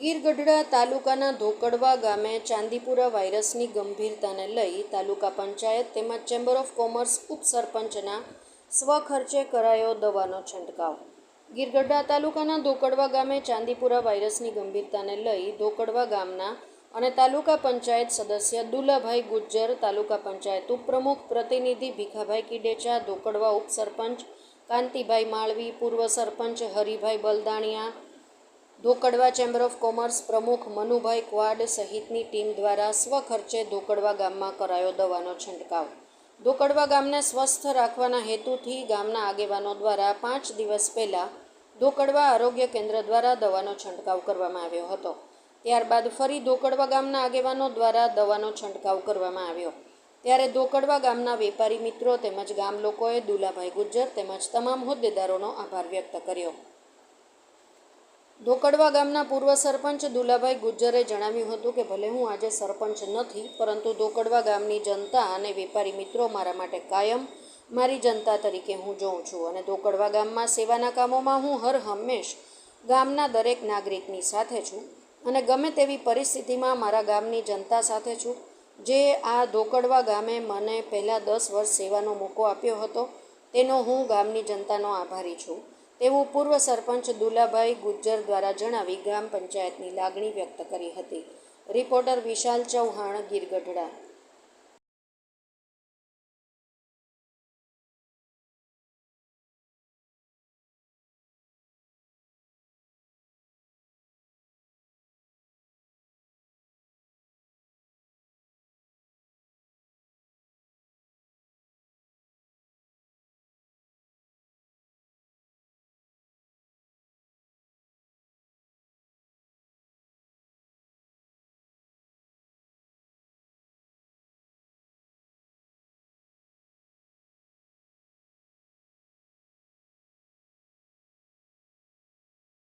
ગીરગઢડા તાલુકાના ધોકડવા ગામે ચાંદીપુરા વાયરસની ગંભીરતાને લઈ તાલુકા પંચાયત તેમજ ચેમ્બર ઓફ કોમર્સ ઉપસરપંચના સ્વખર્ચે કરાયો દવાનો છંટકાવ. ગીરગઢડા તાલુકાના ધોકડવા ગામે ચાંદીપુરા વાયરસની ગંભીરતાને લઈ ધોકડવા ગામના અને તાલુકા પંચાયત સદસ્ય દુલાભાઈ ગુજ્જર, તાલુકા પંચાયત ઉપપ્રમુખ પ્રતિનિધિ ભીખાભાઈ કિડેચા, ધોકડવા ઉપસરપંચ કાંતિભાઈ માળવી, પૂર્વ sarpanch Haribhai Baldaniya Dhokadva chamber of commerce પ્રમુખ મનુભાઈ ક્વાડ સહિતની ટીમ દ્વારા સ્વખર્ચે ધોકડવા ગામમાં કરાયો દવાનો છંટકાવ. ધોકડવા ગામને સ્વસ્થ રાખવાના હેતુથી ગામના આગેવાનો દ્વારા પાંચ દિવસ પહેલાં ધોકડવા આરોગ્ય કેન્દ્ર દ્વારા દવાનો છંટકાવ કરવામાં આવ્યો હતો. ત્યારબાદ ફરી ધોકડવા ગામના આગેવાનો દ્વારા દવાનો છંટકાવ કરવામાં આવ્યો. ત્યારે ધોકડવા ગામના વેપારી મિત્રો તેમજ ગામ લોકોએ દુલાભાઈ ગુજ્જર તેમજ તમામ હોદ્દેદારોનો આભાર વ્યક્ત કર્યો. ધોકડવા ગામના પૂર્વ સરપંચ દુલાભાઈ ગુજ્જરે જણાવ્યું હતું કે ભલે હું આજે સરપંચ નથી, પરંતુ ધોકડવા ગામની જનતા અને વેપારી મિત્રો મારા માટે કાયમ મારી જનતા તરીકે હું જોઉં છું અને ધોકડવા ગામમાં સેવાના કામોમાં હું હર હંમેશ ગામના દરેક નાગરિકની સાથે છું અને ગમે તેવી પરિસ્થિતિમાં મારા ગામની જનતા સાથે છું. જે આ ધોકડવા ગામે મને પહેલાં દસ વર્ષ સેવાનો મોકો આપ્યો હતો, તેનો હું ગામની જનતાનો આભારી છું. તેવું પૂર્વ સરપંચ દુલાભાઈ ગુજ્જર દ્વારા જણાવી ગ્રામ પંચાયતની લાગણી વ્યક્ત કરી હતી. રિપોર્ટર વિશાલ ચૌહાણ ગીરગઢડા.